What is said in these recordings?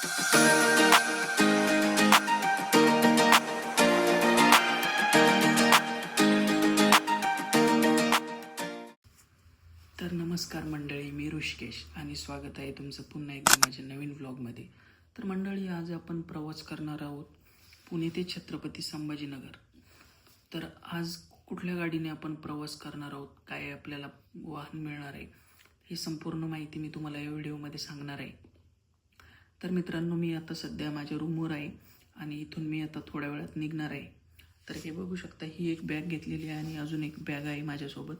तर नमस्कार मंडळी मी ऋषिकेश आणि स्वागत आहे तुमचं पुन्हा एकदा माझ्या नवीन व्लॉगमध्ये तर मंडळी आज आपण प्रवास करणार आहोत पुणे ते छत्रपती संभाजीनगर. तर आज कुठल्या गाडीने आपण प्रवास करणार आहोत काय आपल्याला वाहन मिळणार आहे ही संपूर्ण माहिती मी तुम्हाला या व्हिडिओमध्ये सांगणार आहे. तर मित्रांनो मी आता सध्या माझ्या रूमवर आहे आणि इथून मी आता थोड्या वेळात निघणार आहे. तर हे बघू शकता ही एक बॅग घेतलेली आहे आणि अजून एक बॅग आहे माझ्यासोबत.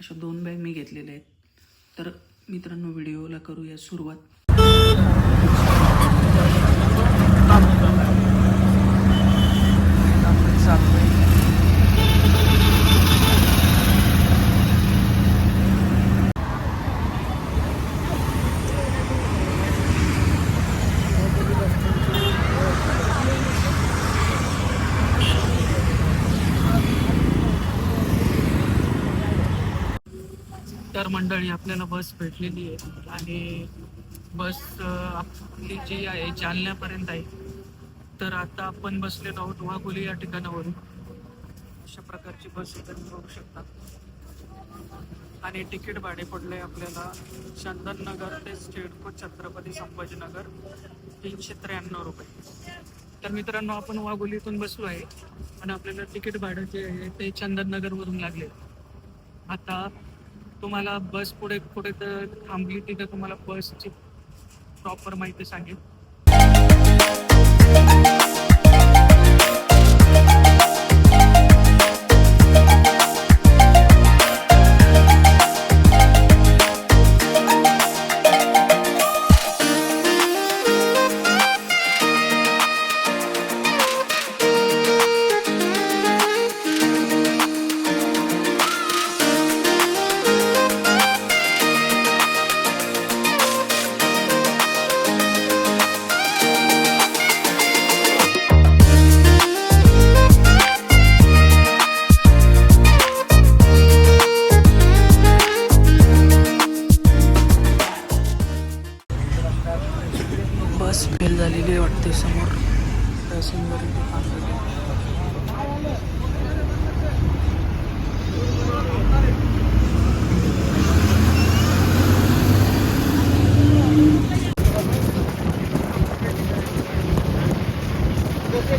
अशा दोन बॅग मी घेतलेल्या आहेत. तर मित्रांनो व्हिडिओला करूया सुरुवात. मंडळी आपल्याला बस भेटलेली आहे. आणि बस आपली जी आहे जालन्यापर्यंत आहे. तर आता आपण बसलेलो आहोत वाघोली या ठिकाणावरून. अशा प्रकारची बस इथे तुम्ही बघू शकता. आणि तिकीट भाडे पडले आपल्याला चंदननगर ते स्टेटको छत्रपती संभाजीनगर तीनशे त्र्याण्णव रुपये. तर मित्रांनो आपण वाघोलीतून बसलो आहे. आणि आपल्याला तिकीट भाडं जे आहे ते चंदननगरवरून लागले. आता तुम्हाला बस पुढे पुढे तर थांबली तिथे तुम्हाला बसची प्रॉपर माहिती सांगेल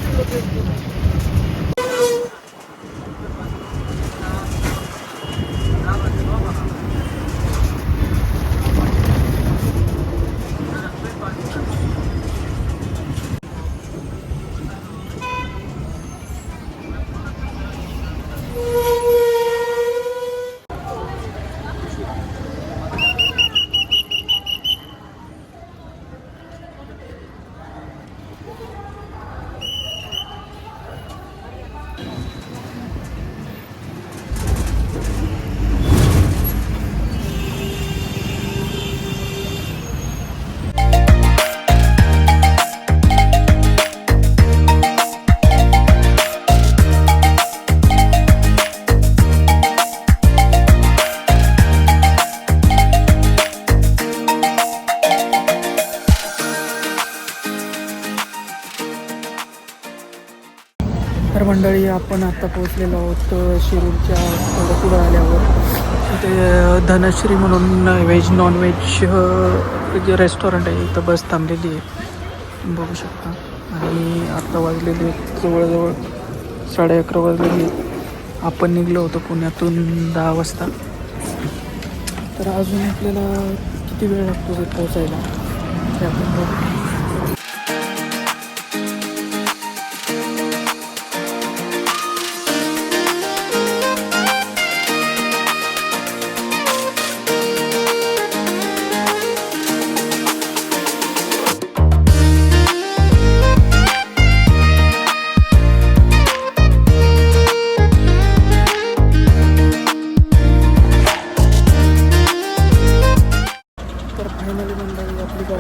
どうも。तर मंडळी आपण आता पोहोचलेलो आहोत शिरूरच्या थोडं पुढं आल्यावर. तिथे धनश्री म्हणून व्हेज नॉनव्हेज जे रेस्टॉरंट आहे इथं बस थांबलेली आहे. बघू शकता. आणि आत्ता वाजलेली जवळजवळ साडे अकरा वाजलेली आपण निघलो होतो पुण्यातून दहा वाजता. तर अजून आपल्याला किती वेळ लागतो ते पोहोचायला? ते आपण बघू.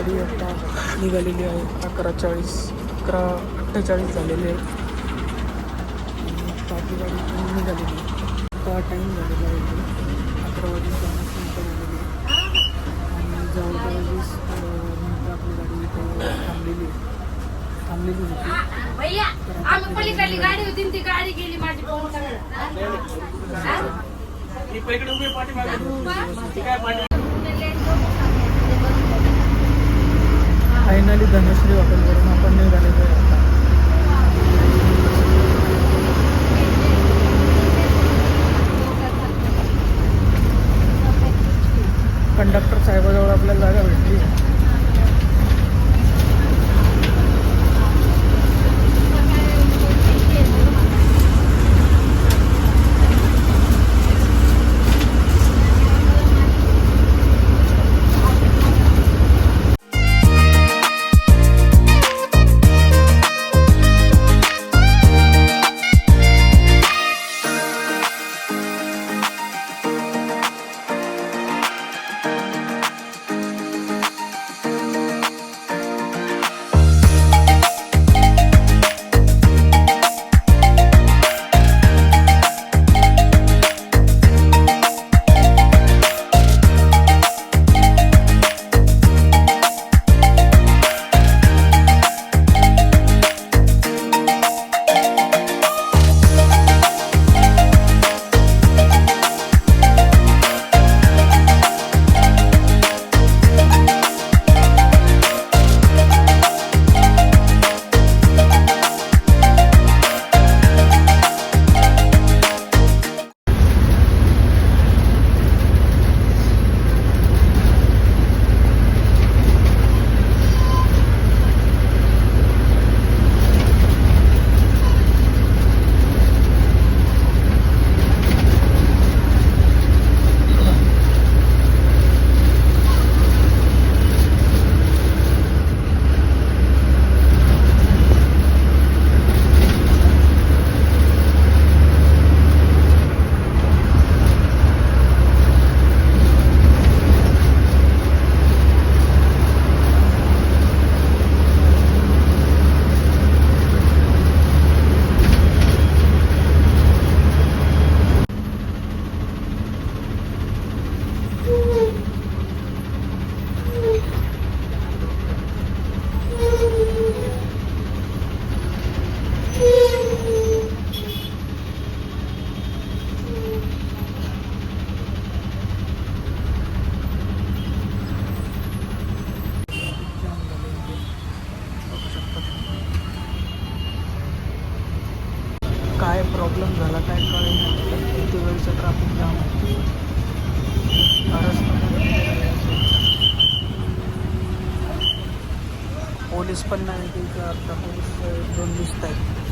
गाडी आता निघालेली आहे. अकरा चाळीस अकरा अठ्ठेचाळीस झालेले आहे. बाकी गाडी निघालेली आता टाईम झालेला आहे अकरा वाजून झालेली आणि जवळजवळीस आपली गाडी इथे थांबलेली थांबलेली होती. फायनली धनश्री हॉटेलवरून आपण निघालेलो आहे आता. कंडक्टर साहेबाजवळ आपल्याला जागा भेटली पोलीस पण नाही तिथं आता पोलीस दोन दिसत आहेत.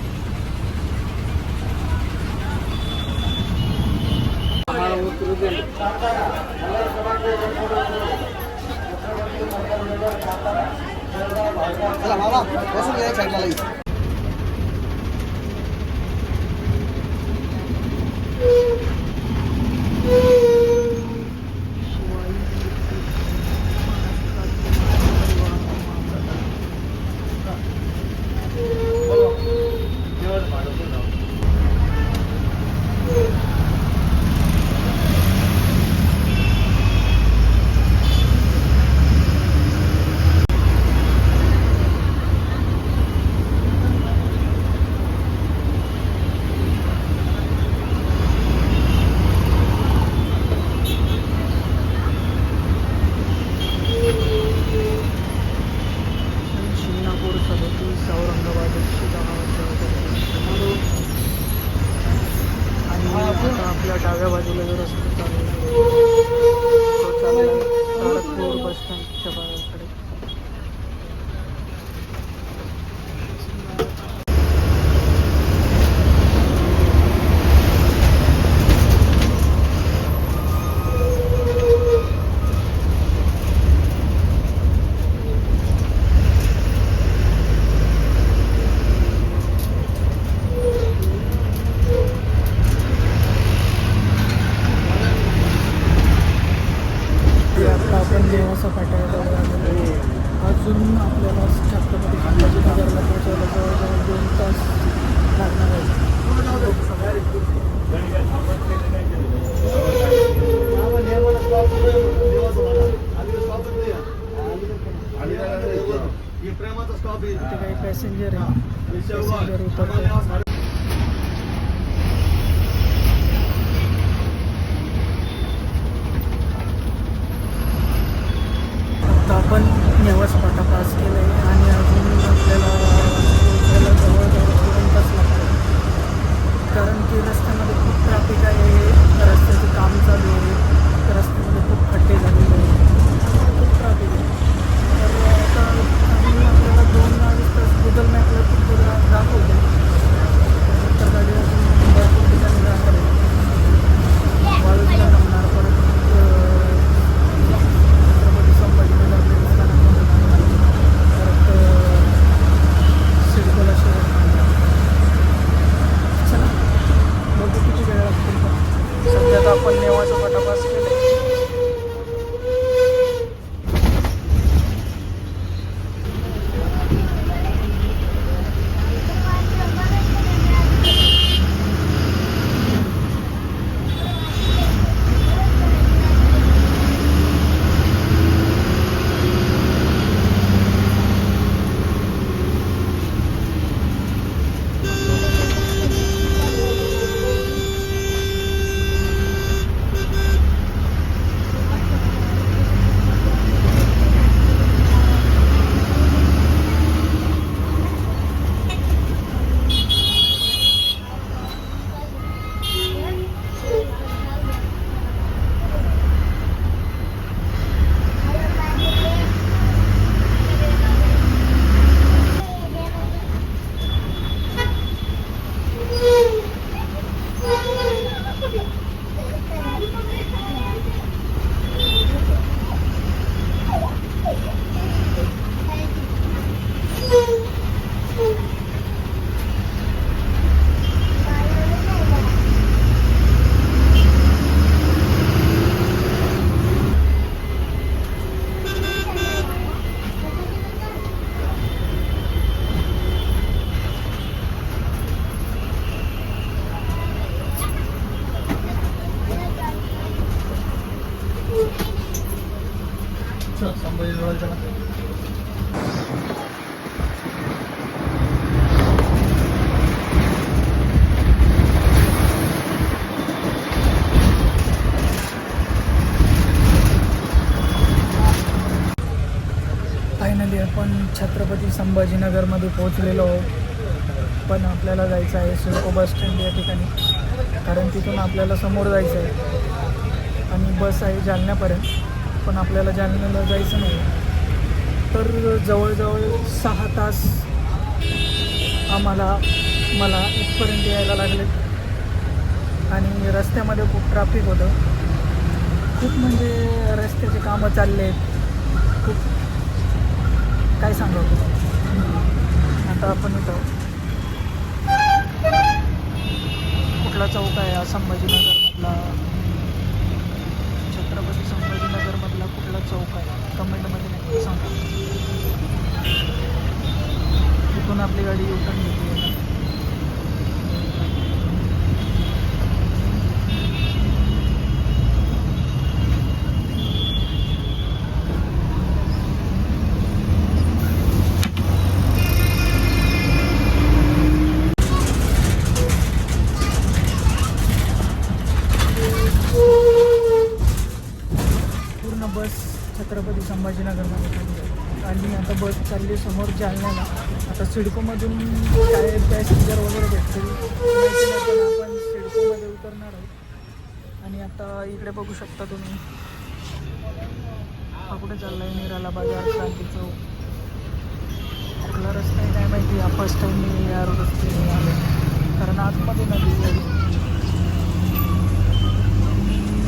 छत्रपती संभाजीनगरमध्ये पोहोचलेलो आहोत. पण आपल्याला जायचं आहे सिडको बस स्टँड या ठिकाणी. कारण तिथून आपल्याला समोर जायचं आहे. आणि बस आहे जालन्यापर्यंत. पण आपल्याला जालन्याला जायचं नाही. तर जवळजवळ सहा तास आम्हाला मला इथपर्यंत यायला लागले. आणि रस्त्यामध्ये खूप ट्रॅफिक होतं. खूप म्हणजे रस्त्याचे कामं चालले आहेत खूप काय सांगावं तुम्हाला? आता आपण इथं कुठला चौक आहे? संभाजीनगरमधला. छत्रपती संभाजीनगरमधला कुठला चौक आहे? कमेंटमध्ये नक्की सांगा. तिथून आपली गाडी येऊन घेतली. समोर जालन्याला आता सिडकोमधून काय पॅसेंजर वगैरे भेटतील. आपण सिडकोमध्ये उतरणार आहोत. आणि आता इकडे बघू शकता तुम्ही. हा कुठे चालला आहे निराला बाजार क्रांती चौक. कुठला रस्ता आहे काय माहिती? हा फर्स्ट टाईम मी या रस्त्याने आलो कारण आतमध्ये नदी आहे.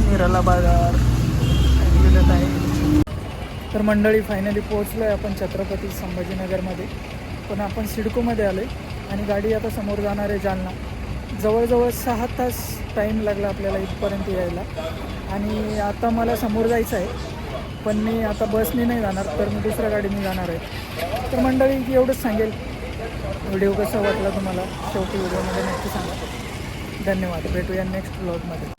निराला बाजार. आहे तर मंडळी फायनली पोहोचलो आहे आपण छत्रपती संभाजीनगरमध्ये. पण आपण सिडकोमध्ये आलो आहे आणि गाडी आता समोर जाणार आहे जालना. जवळजवळ सहा तास टाईम लागला आपल्याला इथपर्यंत यायला. आणि आता मला समोर जायचं आहे. पण मी आता बसने नाही जाणार तर मी दुसऱ्या गाडीने जाणार आहे. तर मंडळी एवढंच सांगेल. व्हिडिओ कसा वाटला तुम्हाला? शेवटी व्हिडिओमध्ये नक्की सांगा. धन्यवाद. भेटूया नेक्स्ट ब्लॉगमध्ये